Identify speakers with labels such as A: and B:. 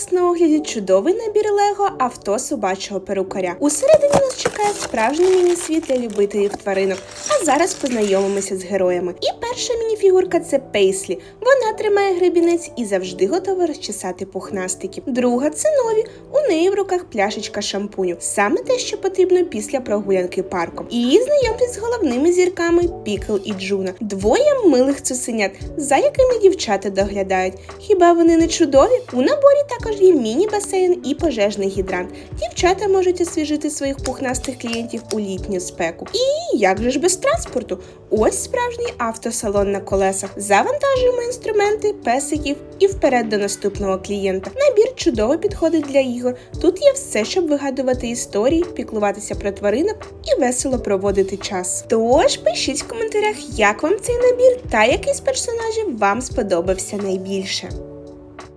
A: вас на огляді чудовий набір Лего авто собачого перукаря. Усередині нас чекає справжній міні-світ для любителів тваринок. А зараз познайомимося з героями. І перша мініфігурка це Пейслі. Вона тримає гребінець і завжди готова розчесати пухнастиків. Друга це нові. Неї в руках пляшечка шампуню. Саме те, що потрібно після прогулянки парком. І знайомтесь з головними зірками Пікл і Джуна. Двоє милих цуценят, за якими дівчата доглядають. Хіба вони не чудові? У наборі також є міні-басейн і пожежний гідрант. Дівчата можуть освіжити своїх пухнастих клієнтів у літню спеку. І як же ж без транспорту? Ось справжній автосалон на колесах. Завантажуємо інструменти, песиків і вперед до наступного клієнта. Набір чудово підходить для ігор. Тут є все, щоб вигадувати історії, піклуватися про тваринок і весело проводити час. Тож пишіть в коментарях, як вам цей набір та який з персонажів вам сподобався найбільше.